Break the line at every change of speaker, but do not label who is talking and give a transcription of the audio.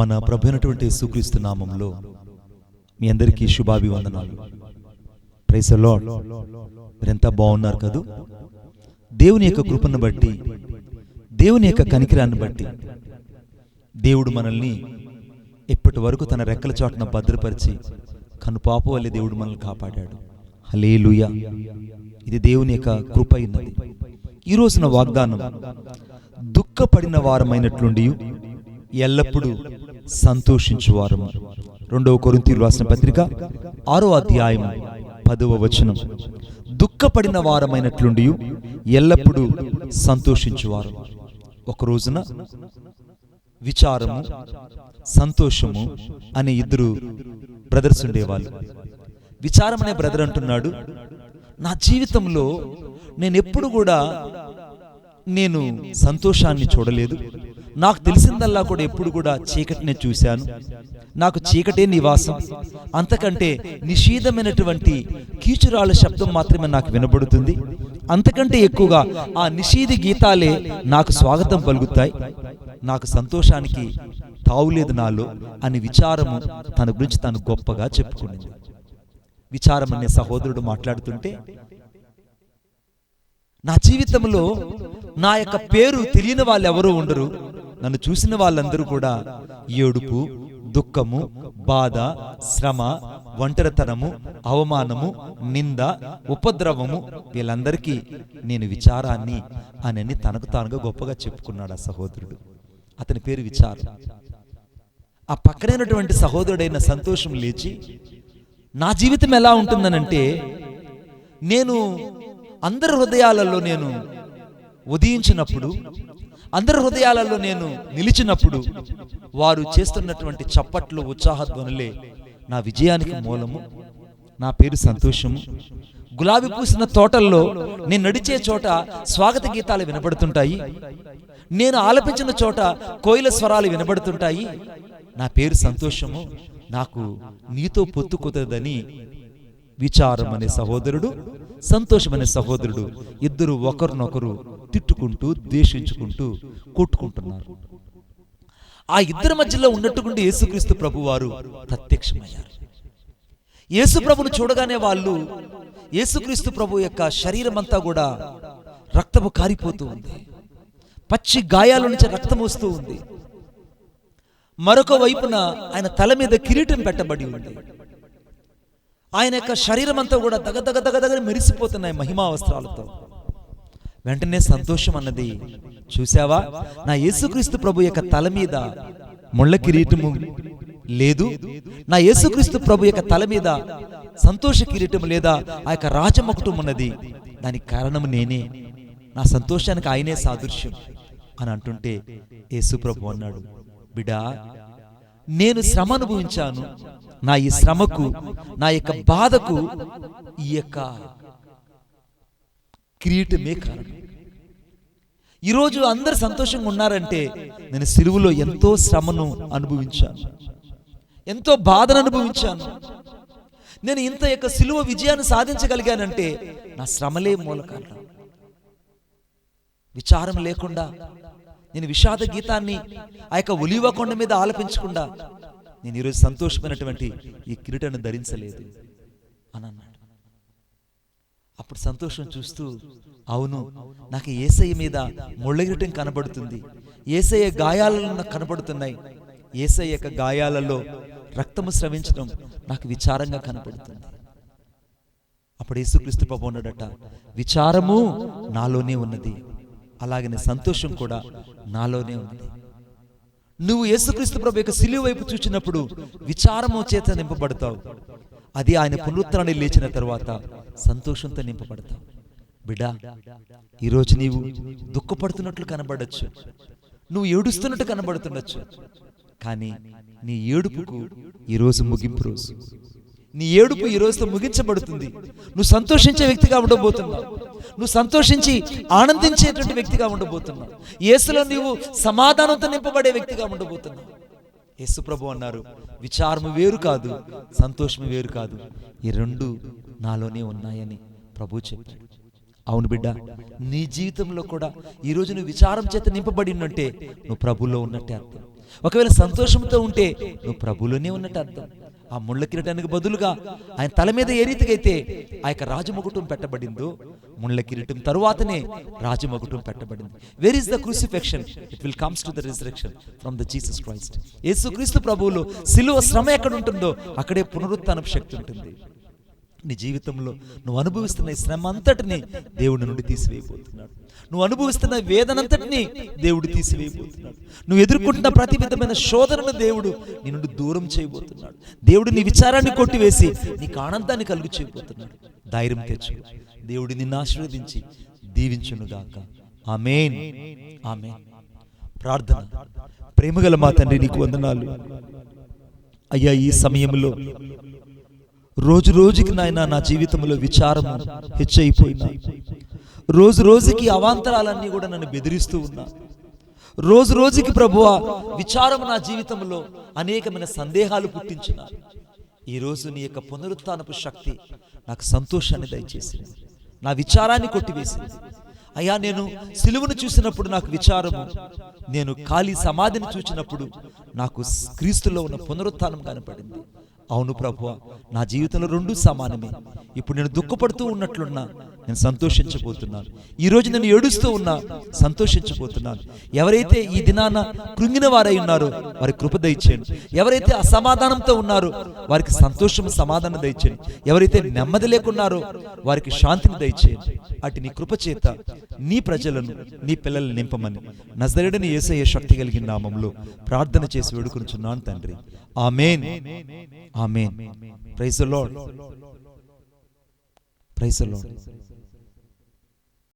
మన ప్రభు అయినటువంటి సుక్రీస్తు నామంలో మీ అందరికీ శుభాభివందనాలు. ప్రైస్ లార్డ్ మీరెంత బాగున్నారు కదూ? దేవుని యొక్క కృపను బట్టి దేవుని యొక్క కనికిరాన్ని బట్టి దేవుడు మనల్ని ఇప్పటి వరకు తన రెక్కల చోటన భద్రపరిచి కనుపాప వల్లే దేవుడు మనల్ని కాపాడాడు. హలేలుయ ఇది దేవుని యొక్క కృప అయినది. ఈ రోజున వాగ్దానం దుఃఖపడిన వారమైనట్లుండి ఎల్లప్పుడూ సంతోషించువారము. రెండవ కొరింతీరు రాసిన పత్రిక ఆరో అధ్యాయం పదవ వచనం దుఃఖపడిన వారమైనట్లుండి ఎల్లప్పుడూ సంతోషించువారు. ఒక రోజున విచారము సంతోషము అనే ఇద్దరు బ్రదర్స్ ఉండేవాళ్ళు. విచారం అనే బ్రదర్ అంటున్నాడు నా జీవితంలో నేను ఎప్పుడు కూడా నేను సంతోషాన్ని చూడలేదు. నాకు తెలిసిందల్లా కూడా ఎప్పుడు కూడా చీకటినే చూశాను. నాకు చీకటే నివాసం. అంతకంటే నిషేధమైనటువంటి కీచురాళ్ళ శబ్దం మాత్రమే నాకు వినబడుతుంది. అంతకంటే ఎక్కువగా ఆ నిషీధి గీతాలే నాకు స్వాగతం పలుకుతాయి. నాకు సంతోషానికి తావులేదు నాలో అని విచారము తన గురించి తను గొప్పగా చెప్పుకునేది. విచారం అనే సహోదరుడు మాట్లాడుతుంటే నా జీవితంలో నా యొక్క పేరు తెలియని వాళ్ళు ఎవరూ ఉండరు. నన్ను చూసిన వాళ్ళందరూ కూడా ఏడుపు దుఃఖము బాధ శ్రమ ఒంటరితనము అవమానము నింద ఉపద్రవము వీళ్ళందరికీ నేను విచారాన్ని అనని తనకు తానుగా గొప్పగా చెప్పుకున్నాడు ఆ సహోదరుడు. అతని పేరు విచారం. ఆ పక్కనైనటువంటి సహోదరుడైన సంతోషం లేచి నా జీవితం ఎలా ఉంటుందనంటే నేను అందరి హృదయాలలో నేను ఉదయించినప్పుడు అందరి హృదయాలలో నేను నిలిచినప్పుడు వారు చేస్తున్నటువంటి చప్పట్లు ఉత్సాహధ్వనులే నా విజయానికి మూలము నా పేరు సంతోషము. గులాబీ పూసిన తోటల్లో నేను నడిచే చోట స్వాగత గీతాలు వినబడుతుంటాయి. నేను ఆలపించిన చోట కోయిల స్వరాలు వినబడుతుంటాయి. నా పేరు సంతోషము నాకు నీతో పొత్తు కుదరదని విచారం అనే సహోదరుడు సంతోషమనే సహోదరుడు ఇద్దరు ఒకరినొకరు తిట్టుకుంటూ ద్వేషించుకుంటూ కొట్టుకుంటున్నారు. ఆ ఇద్దరి మధ్యలో ఉన్నట్టుకుండి యేసుక్రీస్తు ప్రభు వారు ప్రత్యక్షమయ్యారు. యేసు ప్రభును చూడగానే వాళ్ళు యేసుక్రీస్తు ప్రభు యొక్క శరీరం అంతా కూడా రక్తము కారిపోతూ ఉంది. పచ్చి గాయాల నుంచి రక్తం వస్తూ ఉంది. మరొక వైపున ఆయన తల మీద కిరీటం పెట్టబడి ఉంది. ఆయన యొక్క శరీరం అంతా కూడా దగ దగ్గ దగ్గ దగ్గర మెరిసిపోతున్నాయి మహిమా వస్త్రాలతో వెంటనే సంతోషం అన్నది. చూసావా నా యేసుక్రీస్తు ప్రభు యొక్క తల మీద ముళ్ళ కిరీటము లేదు. నా యేసుక్రీస్తు ప్రభు యొక్క తల మీద సంతోష కిరీటం లేదా? ఆ యొక్క రాజమకుటం ఉన్నది. దానికి కారణం నేనే. నా సంతోషానికి ఆయనే సాదృశ్యం అని అంటుంటే యేసు ప్రభు అన్నాడు. బిడా నేను శ్రమ అనుభవించాను. నా ఈ శ్రమకు నా యొక్క బాధకు ఈ యొక్క కిరీటమే కారణం. ఈరోజు అందరు సంతోషంగా ఉన్నారంటే నేను సిలువులో ఎంతో శ్రమను అనుభవించాను. ఎంతో బాధను అనుభవించాను. నేను ఇంత యొక్క సిలువ విజయాన్ని సాధించగలిగానంటే నా శ్రమలే మూల కారణం. విచారం లేకుండా నేను విషాద గీతాన్ని ఆ యొక్క ఒలివ కొండ మీద ఆలపించకుండా నేను ఈరోజు సంతోషమైనటువంటి ఈ కిరీటను ధరించలేదు అని అన్నాడు. అప్పుడు సంతోషం చూస్తూ అవును నాకు ఏసయ్య మీద ముళ్ళగిరటం కనబడుతుంది. ఏసయ్య గాయాలలో నాకు కనబడుతున్నాయి. ఏసయ్య యొక్క గాయాలలో రక్తము స్రవించడం నాకు విచారంగా కనపడుతుంది అప్పుడు యేసుక్రీస్తు ప్రభు ఉన్నాడట విచారము నాలోనే ఉన్నది. అలాగనే సంతోషం కూడా నాలోనే ఉంది. నువ్వు యేసుక్రీస్తు ప్రభు యొక్క సిలువ వైపు చూచినప్పుడు విచారము చేత నింపబడతావు. అది ఆయన పునరుత్రాన్ని లేచిన తర్వాత సంతోషంతో నింపబడతావు. బిడా ఈరోజు నీవు దుఃఖపడుతున్నట్లు కనబడచ్చు. నువ్వు ఏడుస్తున్నట్టు కనబడుతుండొచ్చు. కానీ నీ ఏడుపుకు ఈరోజు ముగింపు రోజు. నీ ఏడుపు ఈ రోజుతో ముగించబడుతుంది. నువ్వు సంతోషించే వ్యక్తిగా ఉండబోతున్నావు. నువ్వు సంతోషించి ఆనందించేటువంటి వ్యక్తిగా ఉండబోతున్నావు. యేసులో నీవు సమాధానంతో నింపబడే వ్యక్తిగా ఉండబోతున్నావు. యేసు ప్రభు అన్నారు విచారము వేరు కాదు సంతోషము వేరు కాదు. ఈ రెండు నాలోనే ఉన్నాయని ప్రభు చెప్పాడు. అవును బిడ్డ నీ జీవితంలో కూడా ఈ రోజు నువ్వు విచారం చేత నింపబడి ఉన్నట్టే నువ్వు ప్రభులో ఉన్నట్టే అర్థం. ఒకవేళ సంతోషంతో ఉంటే నువ్వు ప్రభులోనే ఉన్నట్టు అర్థం. ఆ ముళ్ళ కిరీటానికి బదులుగా ఆయన తల మీద ఏ రీతికైతే ఆ యొక్క రాజముకుటం పెట్టబడిందో ముళ్ళ కిరీటం తరువాతనే రాజమగుటం పెట్టబడింది. Where is the crucifixion it will comes to the resurrection from the Jesus Christ యేసుక్రీస్తు ప్రభువులు సిలువ శ్రమ ఎక్కడ ఉంటుందో అక్కడే పునరుత్థానపు శక్తి ఉంటుంది. నీ జీవితంలో నువ్వు అనుభవిస్తున్న ఈ శ్రమ అంతటిని దేవుడి నుండి తీసివేయబోతున్నాడు. నువ్వు అనుభవిస్తున్న వేదనంతటిని దేవుడు తీసివేయబోతున్నాడు. నువ్వు ఎదుర్కొంటున్న ప్రతి విధమైన శోధనను దేవుడు నీ నుండి దూరం చేయబోతున్నాడు. దేవుడు నీ విచారాన్ని కొట్టివేసి నీకు ఆనందాన్ని కలుగు చేయబోతున్నాడు. ధైర్యం తెచ్చు. దేవుడు నిన్ను ఆశీర్వదించి దీవించునుగాక. ఆమెన్. ఆమెన్. ప్రార్థన. ప్రేమగల మా తండ్రి నీకు వందనాలు. అయ్యా ఈ సమయంలో రోజు రోజుకి నాయన నా జీవితంలో విచారము హెచ్చయిపోయినా రోజు రోజుకి అవాంతరాలన్నీ కూడా నన్ను బెదిరిస్తూ ఉన్నా. రోజు రోజుకి ప్రభువ విచారం నా జీవితంలో అనేకమైన సందేహాలు పుట్టించిన. ఈరోజు నీ యొక్క పునరుత్నపు శక్తి నాకు సంతోషాన్ని దయచేసింది. నా విచారాన్ని కొట్టివేసింది. అయ్యా నేను సిలువను చూసినప్పుడు నాకు విచారము నేను ఖాళీ సమాధిని చూసినప్పుడు నాకు క్రీస్తులో ఉన్న పునరుత్థానం కనపడింది. అవును ప్రభువ నా జీవితంలో రెండు సమానమే. ఇప్పుడు నేను దుఃఖపడుతూ ఉన్నట్లున్నా నేను సంతోషించబోతున్నాను. ఈరోజు నేను ఏడుస్తూ ఉన్నా సంతోషించబోతున్నాను. ఎవరైతే ఈ దినాన కృంగిన వారై ఉన్నారో వారి కృప దయచేయండి. ఎవరైతే అసమాధానంతో ఉన్నారో వారికి సంతోషం సమాధానం దయచేయండి. ఎవరైతే నెమ్మది లేకున్నారో వారికి శాంతిని దయచేయండి. అటు నీ కృప చేత నీ ప్రజలను నీ పిల్లల్ని నింపమని నజరేడని ఏసయ్య శక్తి కలిగిన నామంలో ప్రార్థన చేసి వేడుకొనుచున్నాను తండ్రి. Amen. Amen. Praise Lord. Praise Lord.